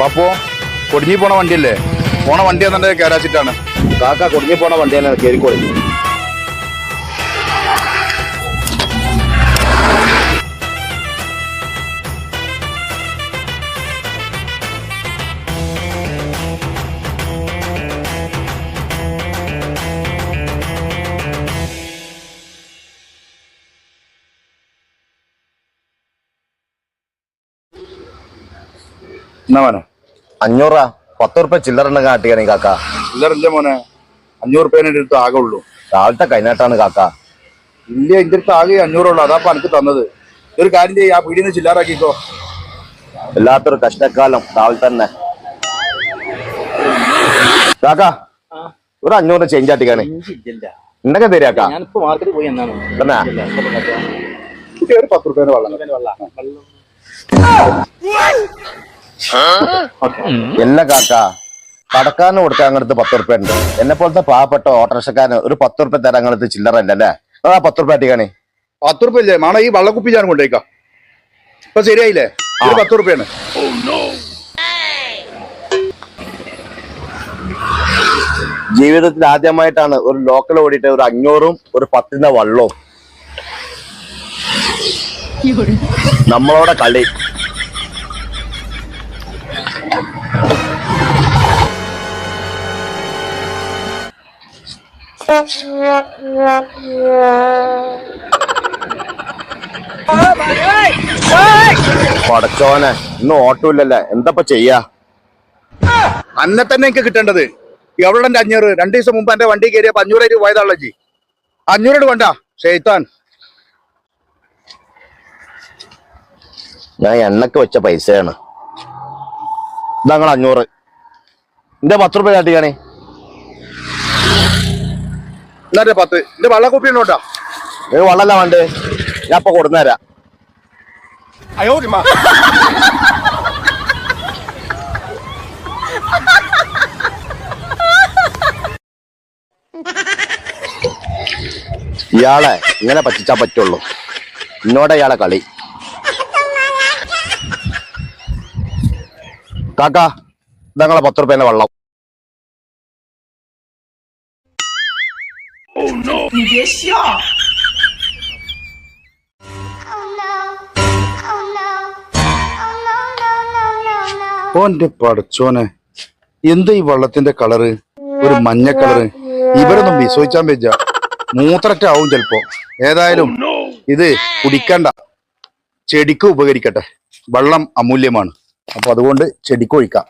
ബാപ്പോ കൊടിഞ്ഞി പോണ വണ്ടിയല്ലേ? പോണ വണ്ടി എന്നെ കയറാച്ചിട്ടാണ് കാക്ക കൊടിഞ്ഞി പോണ വണ്ടിയാണ് കയറിക്കോളി എന്നാ മോനെ? അഞ്ഞൂറാ പത്ത് റുപ്യ ചില്ലറെണ്ണ കാട്ടിയാണ് കാക്ക. ചില്ലറില്ല മോനെ. അഞ്ഞൂറ് റുപ്യേനെ അടുത്ത് ആകെ ഉള്ളൂ രാവിലത്തെ കൈനാട്ടാണ് കാക്ക. ഇല്ല എന്റെ അടുത്ത് ആകെ അഞ്ഞൂറുള്ളൂ. അതാ എനിക്ക് തന്നത്. ഒരു കാര്യം ചെയ്യ ആ പീടിന്ന് ചില്ലാറാക്കിക്കോ. വല്ലാത്തൊരു കഷ്ടക്കാലം രാവിലെ തന്നെ. കാക്ക ഒരു അഞ്ഞൂറ് ചേഞ്ച് ആട്ടിക്കാണ് എന്നൊക്കെ തരാക്ക ഞാനിപ്പോ മാർക്കറ്റിൽ പോയി എന്നാണ്. കുട്ടി ഒരു പത്ത് റുപ്യേന്റെ വെള്ളം. എല്ലാ കാക്ക കടക്കാരന് കൊടുക്കാൻ അങ്ങനത്തെ പത്ത് റുപ്യ ഉണ്ട് എന്നെ പോലത്തെ പാവപ്പെട്ട ഓട്ടോറിക്ഷക്കാരന് ഒരു പത്ത് റുപ്യ തരാൻ അങ്ങനത്തെ ചില്ലറ ഇല്ലല്ലേ? ആ പത്ത് റുപ്യ ആട്ടിക്കാണേ പത്ത് റുപ്യ ഇല്ലേ? മാണ ഈ വള്ളക്കുപ്പി ഞാൻ കൊണ്ടേക്കാം ഇപ്പൊ ശരിയായില്ലേ? ഒരു പത്ത് റുപ്യാണ് ജീവിതത്തിൽ ആദ്യമായിട്ടാണ് ഒരു ലോക്കൽ ഓടിയിട്ട് ഒരു അഞ്ഞൂറും ഒരു പത്തിന്റെ വള്ളവും. നമ്മളോടെ കളി. പടച്ചോനെ ഇന്ന് ഓട്ടോ ഇല്ലല്ലേ എന്തപ്പ ചെയ്യാ? അന്നെ തന്നെ എനിക്ക് കിട്ടേണ്ടത്. എവിടെ എന്റെ അഞ്ഞൂറ്. രണ്ടു ദിവസം മുമ്പ് എന്റെ വണ്ടി കയറിയപ്പോ അഞ്ഞൂറ് രൂപ പോയതാണല്ലോ ജി. രൂപ വേണ്ട. ഷെയ്ത്താൻ. ഞാൻ എണ്ണക്ക് വെച്ച പൈസയാണ്. ഇതങ്ങൾ അഞ്ഞൂറ്. എന്റെ പത്ത് റുപ്യ കാട്ടിക്കാണേ. എന്നാ പത്ത്? എന്റെ വെള്ളക്കുപ്പി ഉണ്ടോട്ടാ ഏ വള്ളല്ല വേണ്ടേ. ഞാൻ അപ്പൊ കൊടുന്നേരാ. ഇയാളെ ഇങ്ങനെ പറ്റിച്ചാ പറ്റുള്ളൂ. എന്നോടെ ഇയാളെ കളി. കാക്ക ഇതങ്ങളെ പത്ത് റുപ്യേന്റെ വെള്ളം. Oh no. Oh. Oh no, no, no. ഓന്റെ പടച്ചോനെ എന്താ ഈ വെള്ളത്തിന്റെ കളറ്? ഒരു മഞ്ഞ കളറ്. ഇവരൊന്നും വിശ്വസിച്ചാൻ വെച്ച മൂത്രറ്റ ആവും ചെലപ്പോ. ഏതായാലും ഇത് കുടിക്കണ്ട. ചെടിക്ക് ഉപകരിക്കട്ടെ. വെള്ളം അമൂല്യമാണ്. അപ്പൊ അതുകൊണ്ട് ചെടിക്ക് ഒഴിക്കാം.